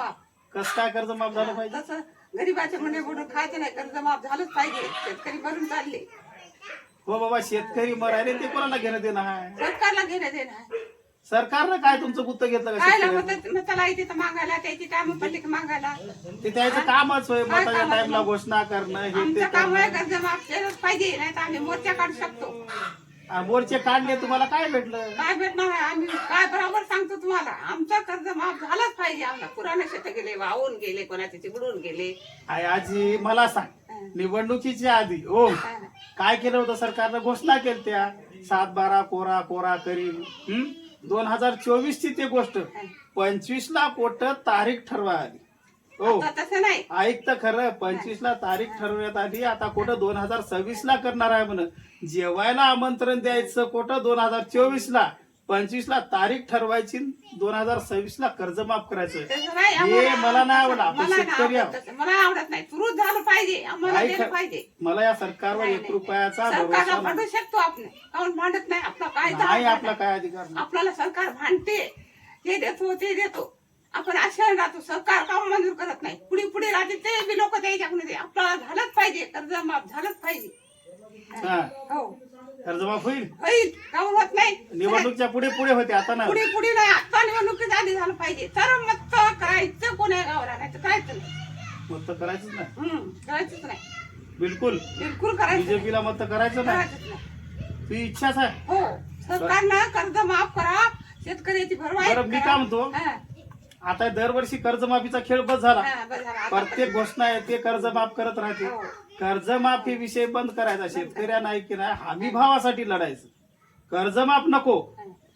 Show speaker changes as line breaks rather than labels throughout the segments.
माफ.
कस काय कर्ज माफ झालं पाहिजे?
तसं गरीबाचे मुंडे बुडून खायचे नाही कर्ज माफ झालंच पाहिजे. शेतकरी मरून चालले.
हो बाबा शेतकरी मरायले ते कोणाला घेणं देणं आहे?
सरकारला घेणं देणं आहे.
सरकारनं काय तुमचं गुत्त घेतलं का
काय
शेतकऱ्याचं?
लागत मग त्याला इथे तर मागायला त्याची काम पडली की मागायला.
ते त्याचं कामच होय
काय
मताच्या
कामाचं?
टाइमला? घोषणा करणं हे ते
आमचं काम आहे
करणं.
कर्ज माफ केलंच पाहिजे नाही तर आम्ही मोर्चा काढू शकतो.
आ, मोर्चे काढले तुम्हाला काय भेटलं?
काय भेटणार आहे? आम्ही काय बरोबर सांगतो तुम्हाला? आमचं कर्ज माफ झालंच पाहिजे. आम्हाला पुराणे शेत गेले वाहून गेले कोणाचे चिघडून गेले.
आय आजी मला सांग. निवडणुकीच्या आधी ओ
हा.
काय केलं होतं सरकारनं? घोषणा केली त्या. सात बारा कोरा कोरा करीन दोन हजार चोवीस ची ती गोष्ट. पंचवीस ला कोट तारीख ठरवा आली. हो
आता तसं नाही.
ऐक तर खरं पंचवीस ला तारीख ठरवण्यात आली आता कुठं दोन हजार सव्वीस ला करणार आहे म्हण जेवायला आमंत्रण द्यायचं कुठं दोन हजार चोवीस ला पंचवीस ला तारीख ठरवायची दोन हजार सव्वीस ला कर्ज माफ करायचं.
तसं नाही
हे
आम्हाला
मला नाही आवडत
मला
आपण
नाही
शेतकरी
आवडत
आहोत
तसं. मला आवडत नाही. सुरू झालं पाहिजे. आम्हाला
ऐक
दिलं पाहिजे.
मला या सरकारवर
नाही,
एक
नाही.
रुपयाचा
सरकारला
भरोसा
भांडू
नाही.
शकतो आपण? काऊन भांडत नाही? आपला काय
नाही आपला काय अधिकार नाही.
आपल्याला सरकार भांडते. हे देतो ते देतो. आपण आशा राहतो सरकार काम मंजूर करत नाही. पुढे पुढे राहते ते बी लोक त्याच्याकडे आपल्याला झालंच पाहिजे कर्ज माफ झालंच पाहिजे.
हा.
हो.
कर्ज माफ होईल?
होईल. काऊन होत नाही.
निवडणूकच्या पुढे पुढे होते आता नाही
पुढे पुढे नाही. आता निवडणुकीत आधी झालं पाहिजे. तर मत करायचं कोण्या गावाला नाही तर करायचं नाही.
मत तर करायचंच नाही.
हम्म, करायचंच नाही.
बिलकुल.
बिलकुल करायचं नाही.
बीजेपीला मत करायचं नाही.
करायचंच नाही.
तुझी इच्छाच आहे.
हो. सरकारनं कर्ज माफ करा. शेतकऱ्याची भरपाई
बरं, मी. काय म्हणतो?
हा,
आता दरवर्षी कर्जमाफीचा खेळ बस झाला.
हा, बरं झालं. आता
प्रत्येक घोषणा आहे ते कर्ज माफ करत राहते.
हो.
कर्जमाफी विषय बंद करायचा. शेतकऱ्यांना नाही की नाही हमी भावासाठी लढायचं. कर्जमाफ नको.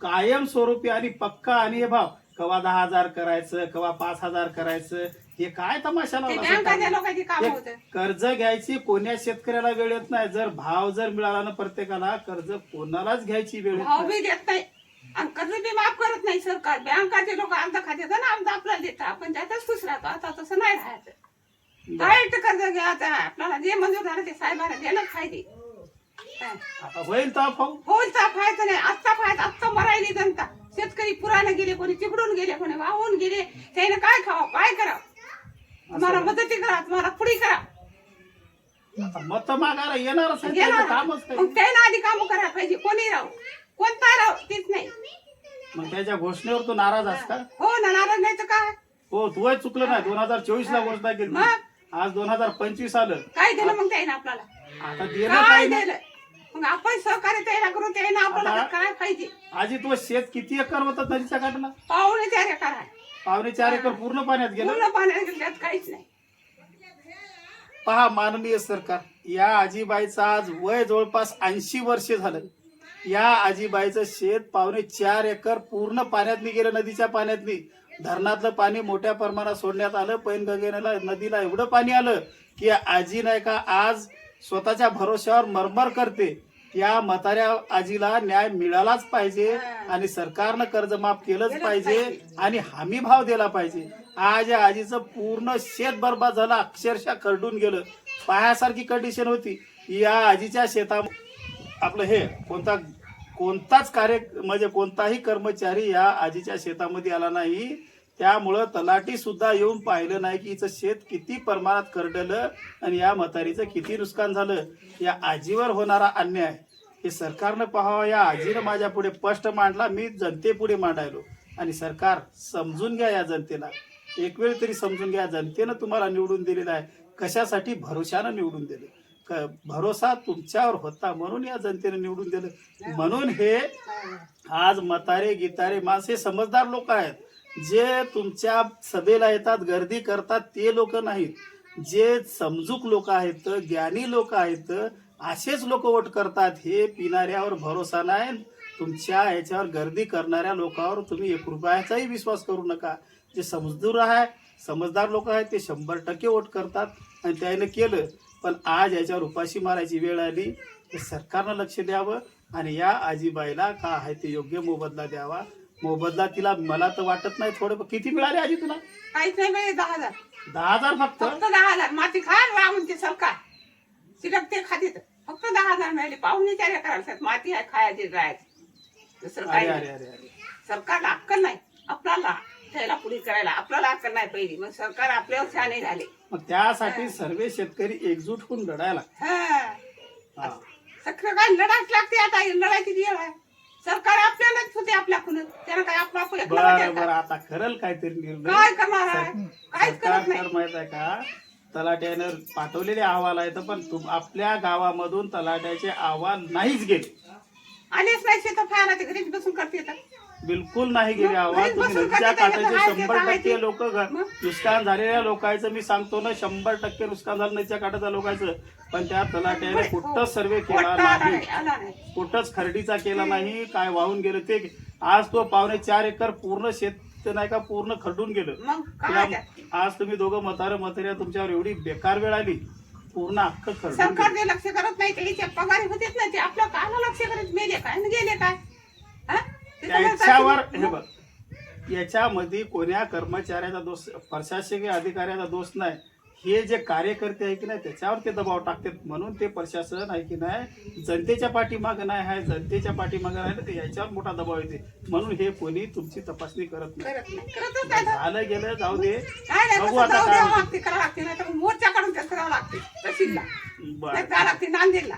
कायम स्वरूपी आणि पक्का आणि हे भाव. कवा दहा हजार करायचं कवा पाच हजार करायचं हे काय तमाशा
ते
लावला
बँकाच्या
सरकारने?
लोकांची काम
एक
होतं.
कर्ज घ्यायची कोण्या शेतकऱ्याला वेळ येत नाही. जर भाव जर मिळाला ना प्रत्येकाला कर्ज कोणालाच घ्यायची वेळ येत
भाव
नाही.
बी देत सरकार बँकाचे लोक आमचा खात्यात ना आमचा आपल्याला देतात. आपण त्यातच खुश राहतो. आता तसं नाही राहायचं डायरेक्ट कर्ज घ्यायचं आपल्याला जे मंजूर झालं ते साहेबांना पाहिजे हा.
आता होईल
फायदा नाही. आजचा फायदा आजचा मरायली जनता शेतकरी पुराने गेले कोणी चिकडून गेले कोणी वाहून गेले त्याने काय खावा? काय करा तुम्हाला मदती करा तुम्हाला पुढे करा.
मत मागायला येणारच
येणार. त्याला आधी काम करायला पाहिजे. कोणी राहू? कोणता राहू? तेच नाही.
मग त्याच्या घोषणेवर तू नाराज आहेस का?
हो ना नाराज नाही तर काय?
हो तू चुकलं नाही. दोन हजार चोवीस ला घोषणा केली.
मग?
आज दोन हजार पंचवीस आलं.
काय दिलं मग त्याने आपल्याला?
आता देणं
काय
काय नाही.
दिलं? मग आपण सहकार्य त्याला करून त्याने आपल्याला
आता-
करायला पाहिजे?
आजी तू शेत किती एकर होतात नदीच्या काठला
पाहुणे तयारी करा
पावणे चार एकर पूर्ण पाण्यात गेलं?
पूर्ण पाण्यात गेलं त्यात काहीच नाही.
पहा माननीय सरकार या आजीबाईचं आज वय जवळपास ऐंशी वर्ष झालं. या आजीबाईचं शेत पावणे चार एकर पूर्ण पाण्यात गेलं नदीच्या पाण्यात धरणातलं पाणी मोठ्या प्रमाणात सोडण्यात आलं. पैनगंगेला नदीला एवढं पाणी आलं की आजी नाही का आज स्वतःच्या भरोश्यावर मरमर करते. या म्हाताऱ्या आजीला न्याय मिळालाच पाहिजे आणि सरकारनं कर्ज माफ केलंच पाहिजे. आणि हमी भाव दिला पाहिजे. आज या आजीचं पूर्ण शेत बर्बाद झालं अक्षरशः खरडून गेलं. पायासारखी कंडिशन होती. या आजीच्या शेता आपलं हे कोणता कोणताच कार्य म्हणजे कोणताही कर्मचारी या आजीच्या शेतामध्ये आला नाही. त्यामुळं तलाठी सुद्धा येऊन पाहिलं नाही की हिचं शेत किती प्रमाणात करडलं आणि या म्हातारीचं किती नुकसान झालं. या आजीवर होणारा अन्याय. हे सरकारनं पाहावं या आजीनं माझ्या पुढे स्पष्ट मांडला मी जनतेपुढे मांडायलो. आणि सरकार समजून घ्या या जनतेला. एक वेळ तरी समजून घ्या जनतेनं तुम्हाला निवडून दिलेलं आहे. कशासाठी? भरोशानं निवडून दिले. भरोसा तुमच्यावर होता म्हणून या जनतेनं निवडून दिलं. म्हणून हे आज मतारे गितारे माणसे समजदार लोक आहेत. जे तुमच्या सभेला येतात गर्दी करतात ते लोक नाहीत. जे समजूक लोक आहेत ज्ञानी लोक आहेत असेच लोक वोट करतात हे पिणाऱ्यावर भरोसा नाही. तुमच्या ह्याच्यावर गर्दी करणाऱ्या लोकांवर तुम्ही एक रुपयाचाही विश्वास करू नका. जे समजदूर आहे समजदार लोक आहेत ते शंभर टक्के वोट करतात. आणि त्याने केलं. पण आज याच्यावर उपाशी मारायची वेळ आली. ते सरकारनं लक्ष द्यावं आणि या आजीबाईला का आहे ते योग्य मोबदला द्यावा? मोबदला तिला मला तर वाटत नाही थोडं किती मिळाले आजी तुला?
काहीच नाही मिळेल दहा हजार.
दहा हजार फक्त?
फक्त दहा हजार. माती खा राहून ते सरकार. शिल्लक ते खाते फक्त दहा हजार मिळाले. पाहुणे चार करायला माती आहे खायची राहायची दुसरं
अरे
काही
अरे
नाही.
अरे अरे
सरकारला अक्कल नाही. आपल्याला त्याला पुढे करायला. आपल्याला अक्कल नाही पहिली. मग सरकार आपल्यावर छाने झाले.
मग त्यासाठी सर्व शेतकरी एकजूट होऊन लढायला
हा.
हा.
सगळं काय लढाच लागते आता. ही लढायची वेळ आहे. सरकार आपल्यालाच होते आपल्याकडून. त्यानं काय आपला आपलं एकलं
बरं बरं
का?
आता खरल काहीतरी निर्णय.
काय करणार आहे? काहीच करत नाही.
माहीत आहे का? तलाट्यानं पाठवलेले अहवाल आहेत पण तुम आपल्या गावामधून तलाट्याचे अहवाल नाहीच गेले.
आलेच नाही शेतात फायला ते घरीच बसून करते तर.
बिलकुल नाही गेले
घरीच
तुम्ही नदीच्या काठाचे शंभर टक्के. लोक? नुकसान झालेल्या लोकांचं मी सांगतो ना शंभर टक्के नुकसान झालं नदीच्या काठाच्या लोकांचं पण त्या तलाट्याने कुठंच सर्वे केला नाही कुठंच खरडीचा केला नाही काय वाहून गेलं ते आज तो पावणे चार एकर पूर्ण शेत ते नाही का पूर्ण खरडून गेलं? आज तुम्ही दोघं म्हातारे म्हाताऱ्या तुमच्यावर एवढी बेकार वेळ आली पूर्ण अख्खं खरडून
सरकार
गेलं.
जे लक्ष करत नाही पगारी होतेच ते आपलं लक्ष करत मेले काय आणि गेले काय
त्याच्यावर हे बघ. याच्यामध्ये कोण्या कर्मचाऱ्याचा दोष प्रशासकीय अधिकाऱ्याचा दोष नाही. हे जे कार्यकर्ते आहे की नाही त्याच्यावर ते दबाव टाकतात. म्हणून ते प्रशासन आहे की नाही जनतेच्या पाठीमागं नाही आहे जनतेच्या पाठीमागं नाही ना ते याच्यावर मोठा दबाव येते. म्हणून हे कोणी तुमची तपासणी करत नाही. झालं गेलं जाऊ दे. बघू आता काय
मोर्चा काढून लागते नांदेडला.